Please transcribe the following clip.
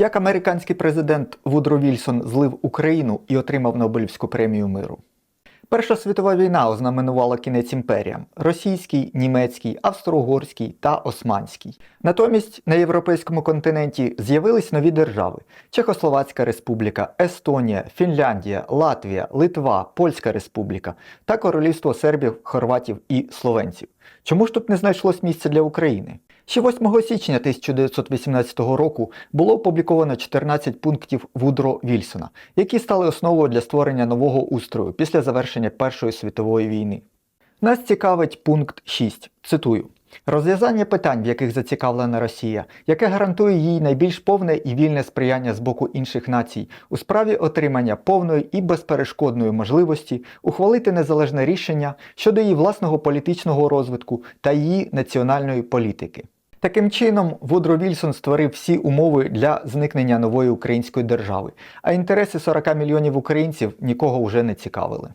Як американський президент Вудро Вільсон злив Україну і отримав Нобелівську премію миру. Перша світова війна ознаменувала кінець імперіям російський, німецький, австро-угорський та османський. Натомість на європейському континенті з'явились нові держави: Чехословацька республіка, Естонія, Фінляндія, Латвія, Литва, Польська республіка та королівство сербів, хорватів і словенців. Чому ж тут не знайшлось місця для України? Ще 8 січня 1918 року було опубліковано 14 пунктів Вудро Вільсона, які стали основою для створення нового устрою після завершення Першої світової війни. Нас цікавить пункт 6. Цитую. Розв'язання питань, в яких зацікавлена Росія, яке гарантує їй найбільш повне і вільне сприяння з боку інших націй у справі отримання повної і безперешкодної можливості ухвалити незалежне рішення щодо її власного політичного розвитку та її національної політики. Таким чином, Вудро Вільсон створив всі умови для зникнення нової української держави, а інтереси 40 мільйонів українців нікого вже не цікавили.